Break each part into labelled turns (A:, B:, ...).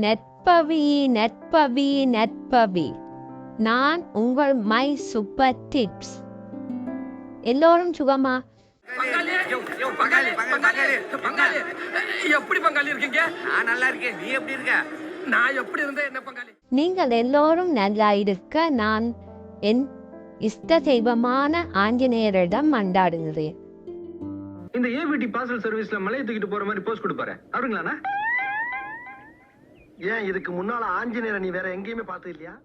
A: நெற்பவி நெற்பவி நெற்பவி. நான் உங்கள் my super tips எல்லோரும் சுகமா?
B: பங்காளி
C: யோ, யோ, பங்காளி, பங்காளி,
B: பங்காளி. பங்காளி எப்படி பங்காளி இருக்கீங்க?
C: நான் நல்லா இருக்கேன். நீ எப்படி இருக்க?
B: நான் எப்படி இருந்தேன்? என்ன பங்காளி?
A: நீங்கள் எல்லோரும் நல்லா இருக்க. நான் என் இஷ்ட தெய்வமான ஆஞ்சநேயரிடம் மண்டாடுகிறேன்
D: இந்த ஏவிடி பார்சல் சர்வீஸ்ல மலையை தூக்கிட்டு போற மாதிரி போஸ்ட் கொடுப்பாரு. அவருங்களாண்ணா?
E: ஏன் இதுக்கு முன்னால ஆஞ்சநேயரை நீ வேற எங்கேயுமே பார்த்தது இல்லையா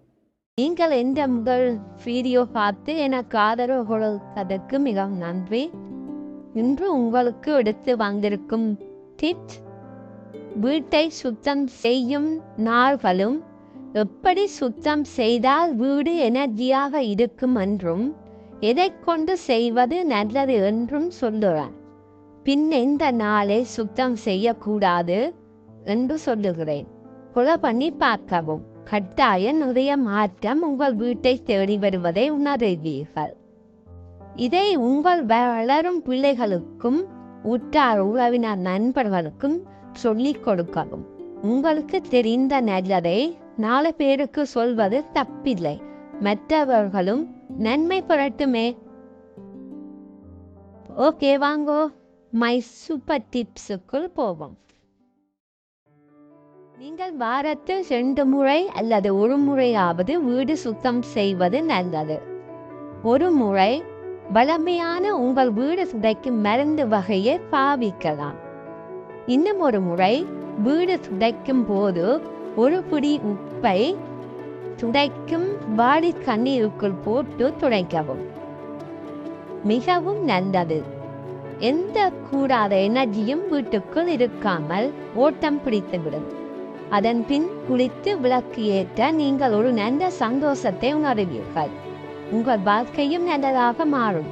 A: நீங்கள் இந்த முதல் வீடியோ பார்த்து எனக்கு ஆதரவு கொடுத்ததற்கு மிகவும் நன்றி. இன்று உங்களுக்கு எடுத்து வந்திருக்கும் டிப்ஸ் வீட்டை சுத்தம் செய்யும் நாள்களும் எப்படி சுத்தம் செய்தால் வீடு எனர்ஜியாக இருக்கும் என்றும் எதை கொண்டு செய்வது நல்லது என்றும் சொல்லுவேன் பின் எந்த நாளை சுத்தம் செய்யக்கூடாது என்று சொல்லுகிறேன். கொலை பண்ணி பார்க்கவும் கட்டாய நிறைய மாற்றம் உங்கள் வீட்டை தேடி வருவதை உணர்வீர்கள். இதை உங்கள் வளரும் பிள்ளைகளுக்கும் உற்றார் உறவினர் நண்பர்களுக்கும் சொல்லிக் கொடுக்கவும். உங்களுக்கு தெரிந்த நல்லதை நாலு பேருக்கு சொல்வது தப்பில்லை. மற்றவர்களும் நன்மை புரட்டுமே. ஓகே வாங்கோ. மை சூப்பர் டிப்ஸுக்குள் போவோம். நீங்கள் வாரத்தில் ரெண்டு முறை அல்லது ஒரு முறையாவது வீடு சுத்தம் செய்வது நல்லது. ஒரு முறை வளமையான உங்கள் வீடு சுதைக்கும் மருந்து வகையை பாவிக்கலாம். இன்னும் ஒரு முறை வீடு சுதைக்கும் போது ஒரு பிடி உப்பை துடைக்கும் வாடி கண்ணீருக்குள் போட்டு துடைக்கவும். மிகவும் நல்லது. எந்த கூடாத எனர்ஜியும் வீட்டுக்குள் இருக்காமல் ஓட்டம் பிடித்துவிடும். அதன் பின் குளித்து விளக்கு ஏற்ற நீங்கள் ஒரு நல்ல சந்தோஷத்தை உணருவீர்கள். உங்கள் வாழ்க்கையும் நல்லதாக மாறும்.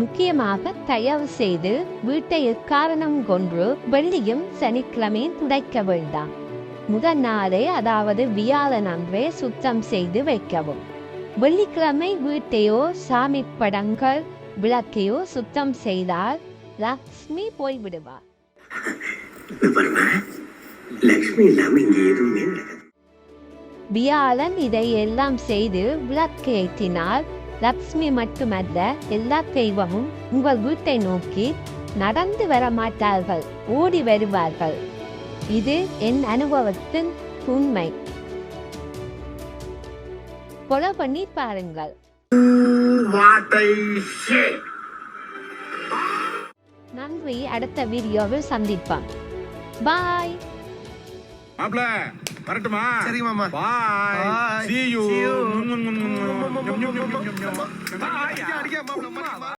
A: முக்கியமாக தயவு செய்து வீட்டை எக்காரணம் கொண்டு வெள்ளியும் சனிக்கிழமையும் துடைக்க வேண்டாம். முதல் நாளே அதாவது வியாழன் அன்றே சுத்தம் செய்து வைக்கவும். வெள்ளிக்கிழமை வீட்டையோ சாமி படங்கள் விளக்கையோ சுத்தம் செய்தால் லக்ஷ்மி போய்விடுவார்.
F: லக்ஷ்மி இல்லாம இங்க எதுவுமே நடக்காது
A: வியாழன் இதை எல்லாம் செய்து விளக்கேற்றினால் லக்ஷ்மி மட்டுமல்ல எல்லா தெய்வமும் உங்கள் வீட்டை நோக்கி நடந்து வர மாட்டார்கள் ஓடி வருவார்கள். இது என் அனுபவத்தின் உண்மை. கொலை பண்ணி பாருங்கள். நன்றி அடுத்த வீடியோவில் சந்திப்போம். பாய்
G: மாப்ள வரட்டுமா
E: சரி மாமா அடிக்க